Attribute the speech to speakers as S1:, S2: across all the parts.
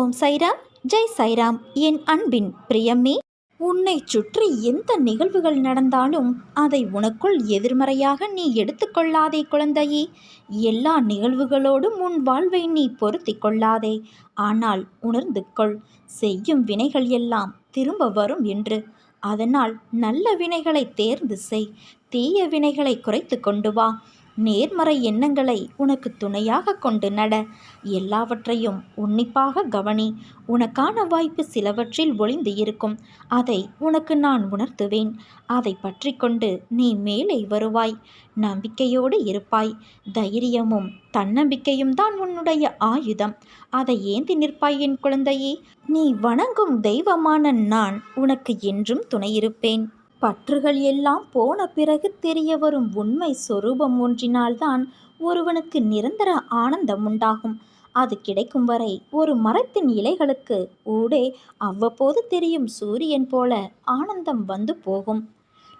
S1: ஓம் சைராம் ஜெய் சைராம். என் அன்பின் பிரியமே உன்னை சுற்றி எந்த நிகழ்வுகள் நடந்தாலும் அதை உனக்குள் எதிர்மறையாக நீ எடுத்துக்கொள்ளாதே குழந்தையே. எல்லா நிகழ்வுகளோடும் உன் வாழ்வை நீ பொருத்தி கொள்ளாதே. ஆனால் உணர்ந்து கொள் செய்யும் வினைகள் எல்லாம் திரும்ப வரும் என்று. அதனால் நல்ல வினைகளை தேர்ந்து செய் தீய வினைகளை குறைத்து கொண்டு வா. நேர்மறை எண்ணங்களை உனக்கு துணையாக கொண்டு நட. எல்லாவற்றையும் உன்னிப்பாக கவனி. உனக்கான வாய்ப்பு சிலவற்றில் ஒளிந்து இருக்கும். அதை உனக்கு நான் உணர்த்துவேன். அதை பற்றி கொண்டு நீ மேலே வருவாய். நம்பிக்கையோடு இருப்பாய். தைரியமும் தன்னம்பிக்கையும் தான் உன்னுடைய ஆயுதம். அதை ஏந்தி நிற்பாய் என் குழந்தையே. நீ வணங்கும் தெய்வமான நான் உனக்கு என்றும் துணையிருப்பேன். பற்றுகள் எல்லாம் போன பிறகு தெரிய வரும் உண்மை சொரூபம் ஒன்றினால்தான் ஒருவனுக்கு நிரந்தர ஆனந்தம் உண்டாகும். அது கிடைக்கும் வரை ஒரு மரத்தின் இலைகளுக்கு ஊடே அவ்வப்போது தெரியும் சூரியன் போல ஆனந்தம் வந்து போகும்.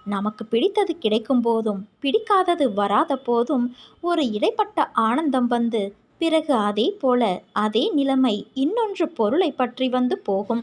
S1: நமக்கு பிடித்தது கிடைக்கும் போதும் பிடிக்காதது வராத போதும் ஒரு இடைப்பட்ட ஆனந்தம் வந்து பிறகு அதே போல அதே நிலைமை இன்னொன்று பொருளை பற்றி வந்து போகும்.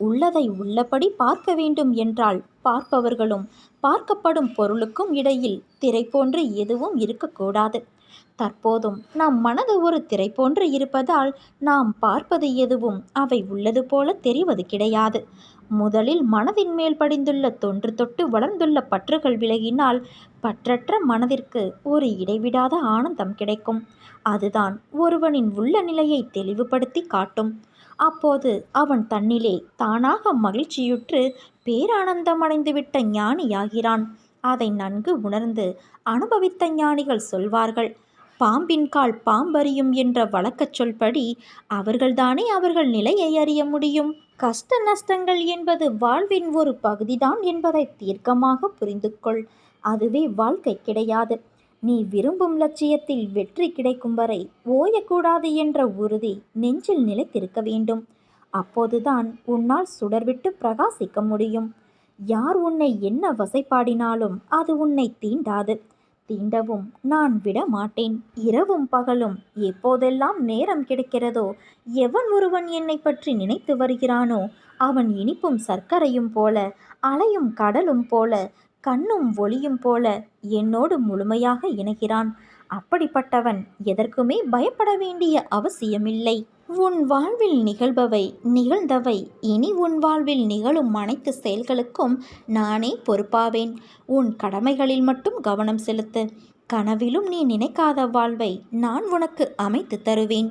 S1: உள்ளதை உள்ளபடி பார்க்க வேண்டும் என்றால் பார்ப்பவர்களும் பார்க்கப்படும் பொருளுக்கும் இடையில் திரை போன்று எதுவும் இருக்கக்கூடாது. தற்போதும் நம் மனது ஒரு திரை போன்று இருப்பதால் நாம் பார்ப்பது எதுவும் அவை உள்ளது போல தெரிவது கிடையாது. முதலில் மனதின் மேல் படிந்துள்ள தொன்று தொட்டு வளர்ந்துள்ள பற்றுகள் விலகினால் பற்றற்ற மனதிற்கு ஒரு இடைவிடாத ஆனந்தம் கிடைக்கும். அதுதான் ஒருவனின் உள்ள நிலையை தெளிவுபடுத்தி காட்டும். அப்போது அவன் தன்னிலே தானாக மகிழ்ச்சியுற்று பேரானந்தம் அடைந்துவிட்ட ஞானியாகிறான். அதை நன்கு உணர்ந்து அனுபவித்த ஞானிகள் சொல்வார்கள் பாம்பின் கால் பாம்பறியும் என்ற வழக்கச் சொல்படி அவர்கள்தானே அவர்கள் நிலையை அறிய முடியும்? கஷ்ட நஷ்டங்கள் என்பது வாழ்வின் ஒரு பகுதிதான் என்பதை தீர்க்கமாக புரிந்து கொள் அதுவே வாழ்க்கை கிடையாது. நீ விரும்பும் லட்சியத்தில் வெற்றி கிடைக்கும் வரை ஓயக்கூடாது என்ற உறுதி நெஞ்சில் நிலைத்திருக்க வேண்டும். அப்போதுதான் உன்னால் சுடர்விட்டு பிரகாசிக்க முடியும். யார் உன்னை என்ன வசைப்பாடினாலும் அது உன்னை தீண்டாது. தீண்டவும் நான் விட மாட்டேன். இரவும் பகலும் எப்போதெல்லாம் நேரம் கிடைக்கிறதோ எவன் ஒருவன் என்னை பற்றி நினைத்து வருகிறானோ அவன் இனிப்பும் சர்க்கரையும் போல அலையும் கடலும் போல கண்ணும் ஒளியும் போல என்னோடு முழுமையாக இணைகிறான். அப்படிப்பட்டவன் எதற்குமே பயப்பட வேண்டிய அவசியமில்லை. உன் வாழ்வில் நிகழ்பவை நிகழ்ந்தவை இனி உன் வாழ்வில் நிகழும் அனைத்து செயல்களுக்கும் நானே பொறுப்பாவேன். உன் கடமைகளில் மட்டும் கவனம் செலுத்து. கனவிலும் நீ நினைக்காத வாழ்வை நான் உனக்கு அமைத்து தருவேன்.